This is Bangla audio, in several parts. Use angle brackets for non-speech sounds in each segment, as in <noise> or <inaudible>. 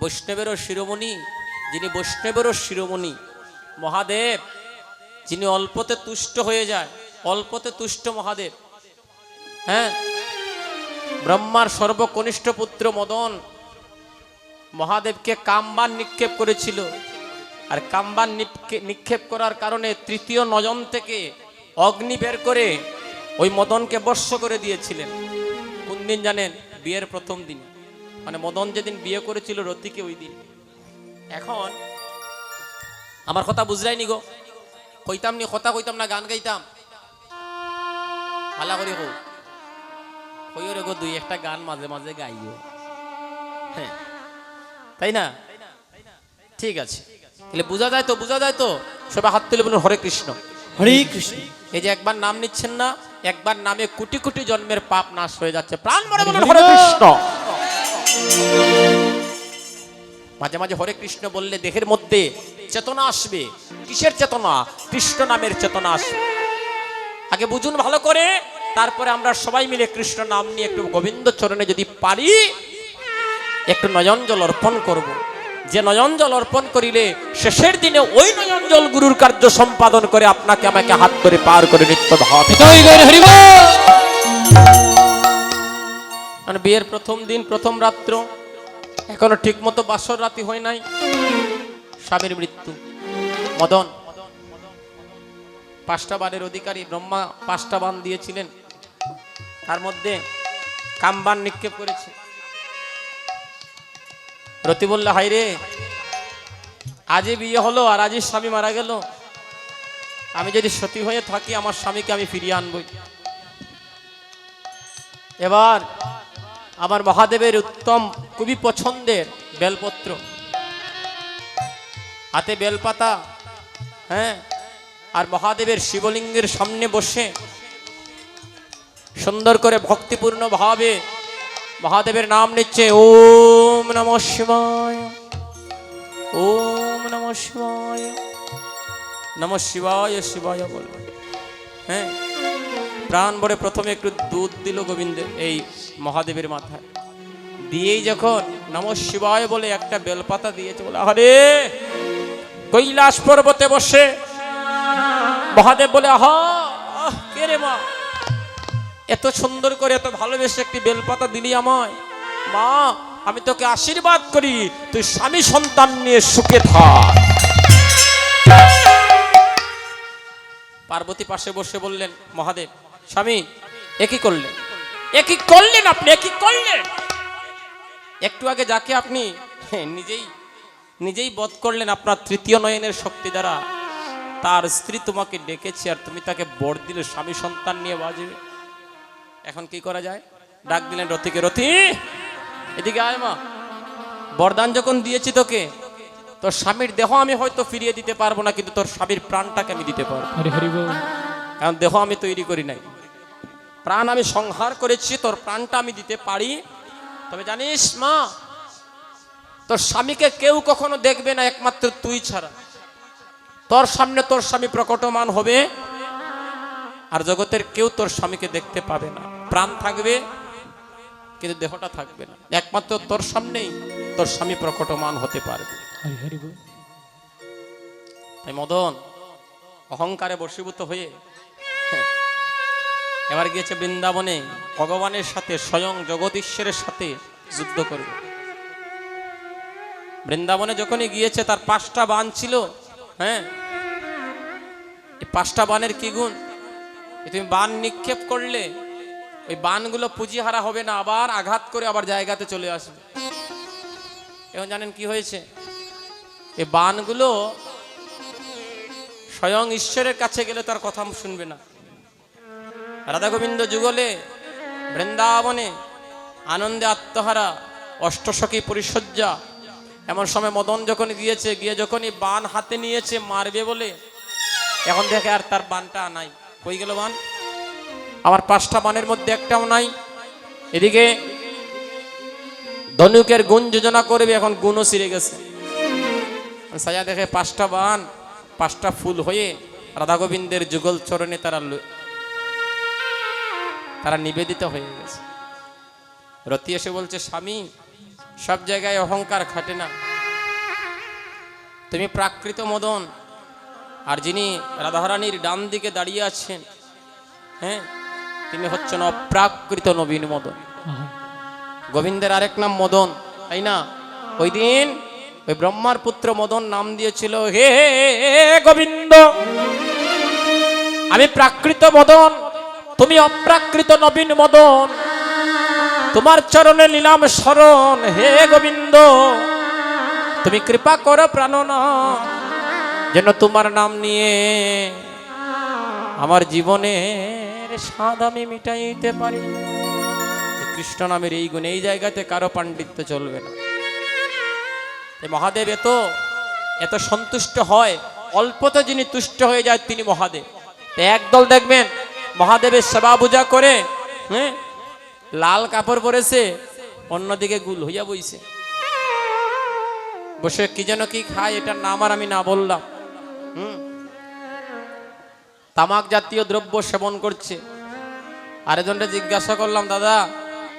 বৈষ্ণবেরও শিরোমণি, যিনি বৈষ্ণবেরও শিরোমণি, মহাদেব, যিনি অল্পতে তুষ্ট হয়ে যায়, অল্পতে তুষ্ট মহাদেব। হ্যাঁ? ব্রহ্মার সর্বকনিষ্ঠ পুত্র মদন মহাদেবকে কামবান নিক্ষেপ করেছিল। আর কামবান নিক্ষে- নিক্ষেপ করার কারণে তৃতীয় নজন থেকে অগ্নি বের করে ওই মদনকে বর্ষ করে দিয়েছিলেন। কোন দিন জানেন? বিয়ের প্রথম দিন। মানে মদন যেদিন বিয়ে করেছিল রতিকে ওই দিন। এখন আমার কথা বুঝলাই নি গো। কইতাম নি কথা কইতাম না গান গাইতাম। ভালা করে কো কইও রে গো দুই একটা গান মাঝে মাঝে গাইও। হ্যাঁ। তাই না? ঠিক আছে। তাহলে বোঝা যায় তো বোঝা যায় তো? সবাই হাত তুলে বলুন হরে কৃষ্ণ। হরে কৃষ্ণ। এই যে একবার নাম নিচ্ছেন না একবার নামে কোটি কোটি জন্মের পাপ নাশ হয়ে যাচ্ছে। প্রাণ মরে বলুন হরে কৃষ্ণ। মাঝে মাঝে হরে কৃষ্ণ বললে দেহের মধ্যে চেতনা আসবে কিসের চেতনা কৃষ্ণ নামের চেতনা আসবে আগে বুঝুন ভালো করে, তারপরে আমরা সবাই মিলে কৃষ্ণ নাম নিয়ে একটু গোবিন্দ চরণে যদি পারি, একটু নয়ন জল অর্পণ করব। যে নয়ন জল অর্পণ করিলে শেষের দিনে ওই নয়ন জল গুরুর কার্য সম্পাদন করে আপনাকে আমাকে হাত করে পার করে নিত্য হবে। মানে বিয়ের প্রথম দিন, প্রথম রাত্র। এখনও ঠিক মতো বাসর রাতি হয় নাই। স্বামীর মৃত্যু। মদন। পাঁচটা বানের অধিকারী ব্রহ্মা পাঁচটা বান দিয়েছিলেন। তার মধ্যে কামবান নিক্ষেপ করেছে। রতি বললে হাই রে, আজই বিয়ে হলো আর আজই স্বামী মারা গেল। আমি যদি সতী হয়ে থাকি, আমার স্বামীকে আমি ফিরিয়ে আনবই। এবার আমার মহাদেবের উত্তম, খুবই পছন্দের বেলপত্র। হাতে বেলপাতা হ্যাঁ? আর মহাদেবের শিবলিঙ্গের সামনে বসে সুন্দর করে ভক্তিপূর্ণ ভাবে মহাদেবের নাম নিচ্ছে, ওম নম শিবায়, ওম নম শিবায় নম শিবায় শিবায় বলবে। হ্যাঁ? প্রাণ ভরে প্রথমে একটু দুধ দিল গোবিন্দের, এই মহাদেবের মাথায়। দিয়েই যখন নম শিবায় বলে একটা বেলপাতা দিয়েছে বলে আরে কৈলাস পর্বতে বসে। মহাদেব বলে আহা আহ, কে রে মা? এত সুন্দর করে এত ভালোবেসে একটি বেলপাতা দিলি আমায়। মা আমি তোকে আশীর্বাদ করি তুই স্বামী সন্তান নিয়ে সুখে থাক। পার্বতী পাশে বসে বললেন মহাদেব স্বামী একই করলেন একই করলেন আপনি? একই করলেন? একটু আগে যাকে আপনি <laughs> নিজেই নিজেই বধ করলেন আপনার তৃতীয় নয়নের শক্তি দ্বারা তার স্ত্রী তোমাকে ডেকেছে আর তুমি তাকে বর দিলে স্বামী সন্তান নিয়ে বাজবে এখন কি করা যায়? ডাক দিলেন রথিকে রথি! এদিকে আয় মা। বরদান যখন দিয়েছি তোকে তোর স্বামীর দেহ আমি হয়তো ফিরিয়ে দিতে পারব না কিন্তু তোর স্বামীর প্রাণটাকে আমি দিতে পারব। হরি হরি বল। কারণ দেহ আমি তৈরি করি নাই। প্রাণ আমি সংহার করেছি তোর প্রাণটা আমি দিতে পারি। তবে জানিস মা তোর স্বামীকে কেউ কখনো দেখবে না একমাত্র তুই ছাড়া। তোর সামনে তোর স্বামী প্রকটমান হবে আর জগতের কেউ তোর স্বামীকে দেখতে পাবে না। প্রাণ থাকবে কিন্তু দেহটা থাকবে না। একমাত্র তোর সামনেই তোর স্বামী প্রকটমান হতে পারবে। তাই মদন অহংকারে বশীভূত হয়ে হ্যাঁ, এবার গিয়েছে বৃন্দাবনে, ভগবানের সাথে, স্বয়ং জগদীশ্বরের সাথে যুদ্ধ করবে। বৃন্দাবনে যখনই গিয়েছে, তার পাঁচটা বান ছিল হ্যাঁ? এই পাঁচটা বানের কি গুণ? তুমি বান নিক্ষেপ করলে, ওই বানগুলো পুঁজিহারা হবে না, আবার আঘাত করে আবার জায়গাতে চলে আসবে। এখন জানেন কি হয়েছে? এই বানগুলো স্বয়ং ঈশ্বরের কাছে গেলে তার কথা শুনবে না। রাধা গোবিন্দ যুগলে বৃন্দাবনে আনন্দে আত্মহারা, অষ্টসখী পরিসজ্জা। এমন সময় মদন যখন গিয়েছে গিয়ে যখনই বান হাতে নিয়েছে, মারবে বলে, এখন দেখে আর তার বানটা নাই। কই গেল বান? আমার পাঁচটা বানের মধ্যে একটাও নাই। এদিকে ধনুকের গুণ যোজনা করবে, এখন গুণও সিরে গেছে। সাজা দেখে পাঁচটা বান, পাঁচটা ফুল হয়ে রাধা গোবিন্দের যুগল চরণে তারা তারা নিবেদিত হয়ে গেছে। রতি এসে বলছে, স্বামী, সব জায়গায় অহংকার খাটে না। তুমি প্রাকৃত মদন। আর যিনি রাধারানীর ডান দিকে দাঁড়িয়ে আছেন হ্যাঁ তিনি হচ্ছেন অপ্রাকৃত নবীন মদন। গোবিন্দের আরেক নাম মদন, তাই না? ওই দিন ওই ব্রহ্মার পুত্র মদন নাম দিয়েছিল, হে গোবিন্দ, আমি প্রাকৃত মদন তুমি অপ্রাকৃত নবীন মদন। তোমার চরণে নিলাম শরণ, হে গোবিন্দ। তুমি কৃপা করো প্রাণনা, যেন তোমার নাম নিয়ে আমার জীবনের স্বাদ আমি মিটাইতে পারি। কৃষ্ণ নামের এই গুণ এই জায়গাতে কারও পাণ্ডিত্য চলবে না। মহাদেব, এত এত সন্তুষ্ট হয়, অল্পতে যিনি তুষ্ট হয়ে যায় তিনি মহাদেব। একদল দেখবেন মহাদেবের সেবা পূজা করে হ্যাঁ? লাল কাপড় পরেছে, অন্যদিকে গুল হইয়া বইছে। বসে কি যেন কি খায়, এটার নাম আর আমি না বললাম। হুম? তামাক জাতীয় দ্রব্য সেবন করছে। আরেকজনটা জিজ্ঞাসা করলাম, দাদা,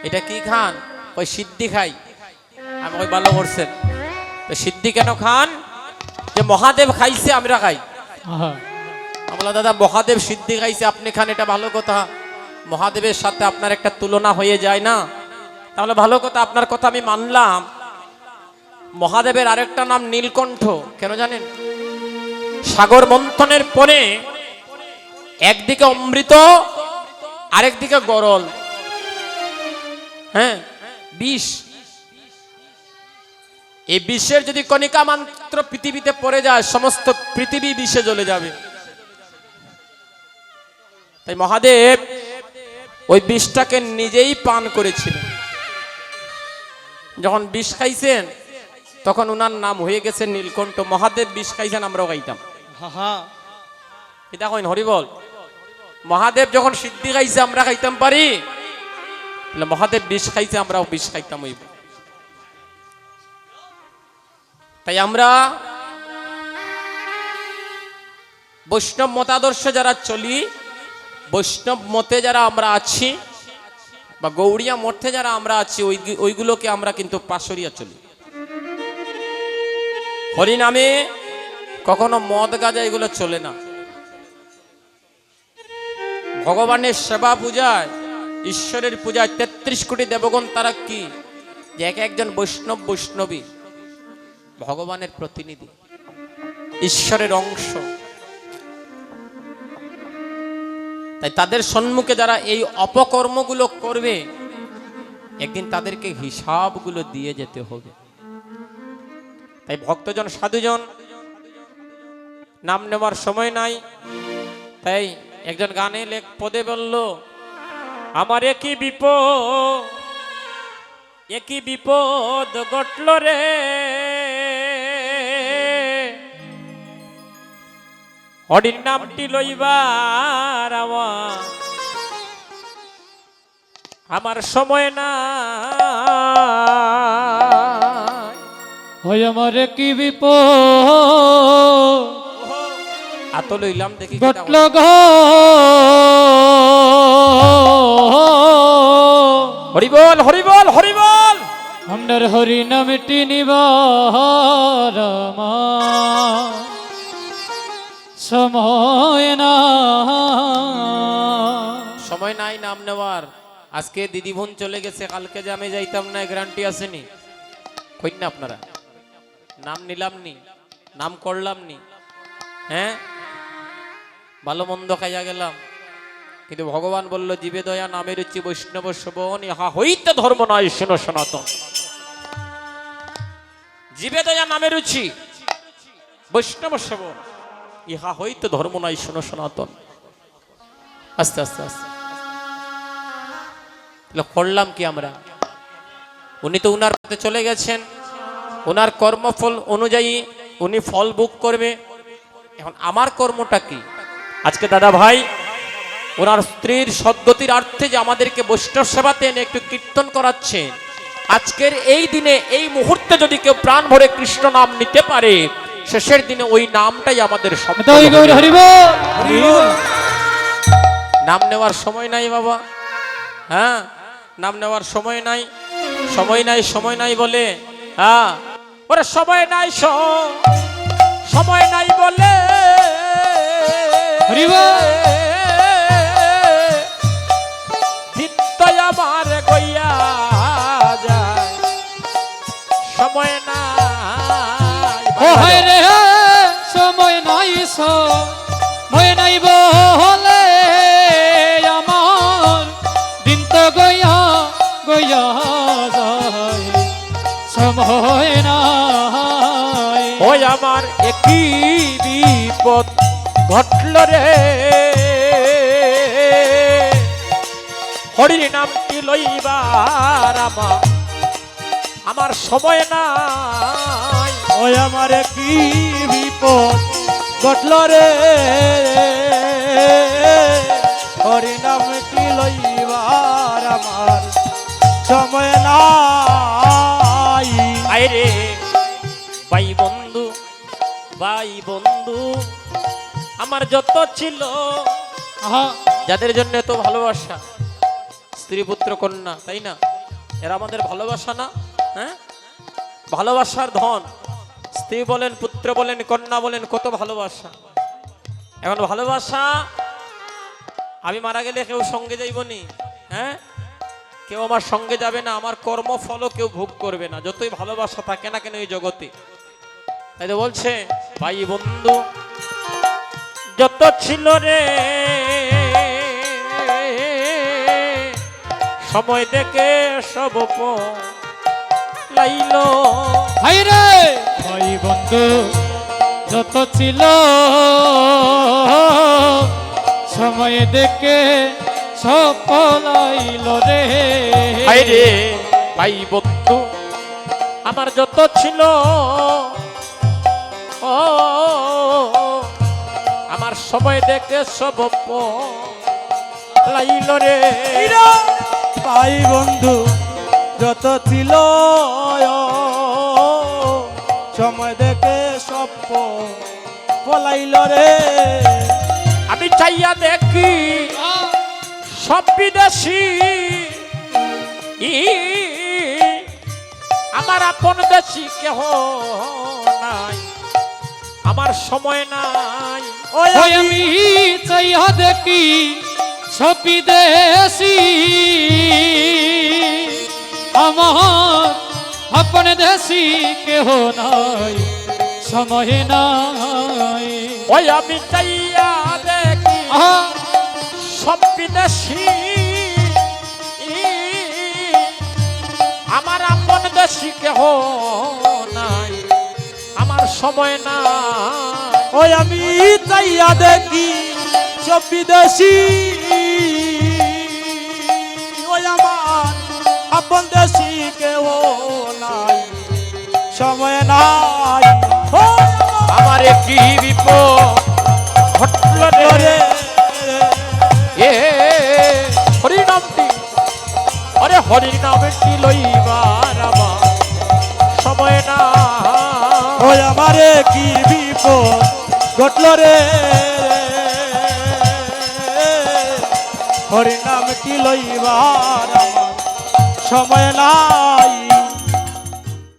এটা কি খান? ওই সিদ্ধি খাই। আমি ওই ভালো করছেন। সিদ্ধি কেন খান? যে মহাদেব খাইছে, আমরা খাই। আমরা দাদা, মহাদেব সিদ্ধি খাইছে আপনি খান, এটা ভালো কথা। মহাদেবের সাথে আপনার একটা তুলনা হয়ে যায় না। তাহলে ভালো কথা, আপনার কথা আমি মানলাম। মহাদেবের আরেকটা নাম নীলকণ্ঠ, কেন জানেন? সাগর মন্থনের পরে একদিকে অমৃত, আরেকদিকে গরল। হ্যাঁ বিষ। এই বিষের যদি কণিকা মাত্র পৃথিবীতে পড়ে যায়, সমস্ত পৃথিবী বিষে জ্বলে যাবে। তাই মহাদেব ওই বিষটাকে নিজেই পান করেছিলেন। যখন বিষ খাইছেন তখন উনার নাম হয়ে গেছে নীলকণ্ঠ। মহাদেব বিষ খাইছেন আমরাও খাইতাম। আহা। এটা কইন হরিবল মহাদেব যখন সিদ্ধি খাইছে আমরা খাইতাম পারি? তাহলে মহাদেব বিষ খাইছে আমরাও বিষ খাইতাম হইব। তাই আমরা বৈষ্ণব মতাদর্শে যারা চলি বৈষ্ণব মতে যারা আমরা আছি, বা গৌড়িয়া মঠে যারা আমরা আছি, ওই ওইগুলোকে আমরা কিন্তু পাশরিয়া চলি। হরিনামে কখনো মদ গাজা এগুলো চলে না। ভগবানের সেবা পূজায়, ঈশ্বরের পূজায় তেত্রিশ কোটি দেবগণ তারা কি? যে এক একজন বৈষ্ণব বৈষ্ণবী, ভগবানের প্রতিনিধি, ঈশ্বরের অংশ। তাই তাদের সম্মুখে যারা এই অপকর্মগুলো করবে, একদিন তাদেরকে হিসাবগুলো দিয়ে যেতে হবে। তাই ভক্তজন, সাধুজন, নাম নেওয়ার সময় নাই। তাই একজন গানে লেখ পদে বলল, আমার একই বিপদ একই বিপদ ঘটল রে। হরির নামটি লইবার আমার সময় না হয় আমার কি বিপদ? আত লইলাম দেখি ঘটল হরিবল হরিবল হরিবল আপনার হরি নামটি নিবার আমার। সময় না। সময় নাই নাম নেওয়ার। আজকে দিদি বোন চলে গেছে, কালকে যে আমি যাইতাম না, গ্যারান্টি আসেনি। কই না আপনারা। নাম নিলাম নি, নাম করলাম নি। হ্যাঁ? ভালো মন্দ খাইয়া গেলাম। কিন্তু ভগবান বলল, জীবে দয়া নামের উচ্চি বৈষ্ণব শোভন, ইহা হইতে ধর্ম নয়, শোনো সনাতন। জীবে দয়া নামের রুচি, বৈষ্ণব সেবন ইহা হইতে ধর্ম নাই, শোনো সনাতন। আস্তে আস্তে আস্তে। করলাম কি আমরা? উনি তো উনার পথে চলে গেছেন। ওনার কর্মফল অনুযায়ী উনি ফল বুক করবে। এখন আমার কর্মটা কি? আজকে দাদা ভাই ওনার স্ত্রীর সদ্গতির অর্থে যে আমাদেরকে বৈষ্ণব সেবাতে এনে একটু কীর্তন করাচ্ছেন আজকের এই দিনে, এই মুহূর্তে যদি কেউ প্রাণ ভরে কৃষ্ণ নাম নিতে পারে শেষের দিনে ওই নামটাই আমাদের নাম নেওয়ার সময় নাই বাবা। হ্যাঁ? নাম নেওয়ার সময় নাই। সময় নাই সময় নাই বলে। হ্যাঁ? ওরে সময় নাই সময় নাই বলে। আমার গইয়া যায়। সময় ও হায় রে সময় নাই সময় নাই বলে আমার। দিন তো গয়া গয়া যায় সময় নাই। ওই আমার একই বিপদ ঘটল রে। হরির নামটি লইবার আমার আমার সময় নাই। ওই আমার কি বিপদ? ঘটল রে। হরিনাম কি লইবার আমার? সময় নাই। আইরে ভাই বন্ধু ভাই বন্ধু আমার যত ছিল যাদের জন্য এত ভালোবাসা স্ত্রী পুত্র কন্যা তাই না? এরা আমাদের ভালোবাসা না হ্যাঁ? ভালোবাসার ধন। স্ত্রী বলেন, পুত্র বলেন, কন্যা বলেন, কত ভালোবাসা। এখন ভালোবাসা, আমি মারা গেলে কেউ সঙ্গে যাইবনি হ্যাঁ? কেউ আমার সঙ্গে যাবে না, আমার কর্মফলও কেউ ভোগ করবে না, যতই ভালোবাসা থাকে না কেন এই জগতে। তাই তো বলছে, ভাই বন্ধু, যত ছিল রে, সময় দেখে সব লাইল হাই রে! ভাই বন্ধু যত ছিল সময় দেখে সফলাইল রে। রে ভাই বন্ধু আমার যত ছিল ও আমার সময় দেখে সব লাইল রে! ভাই বন্ধু যত ছিল সময় দেখে সব পলাইল রে। আমি চাইয়া দেখি সব বিদেশি। ই, আমার আপন দেশি কেহ নাই আমার সময় নাই। ওই আমি চাইয়া দেখি ছবি দেশি আমার আপন দেশি কেহ নাই সময় নাই। ওই আমি চাইয়া দেখি সব বিদেশি। আমার আপন দেশি কেহ নাই আমার সময় নাই। ওই আমি চাইয়া দেখি সব বিদেশি। আপন দেশি কেউ নাই। সময় নাই। ও আমার কি বিপদ ঘটল রে। এ হরিনামটি আরে হরিনামটি লইবার আমার সময় না ওই আমারে কি বিপদ ঘটল রে। হরিনাম কি লইবার সময় নাই।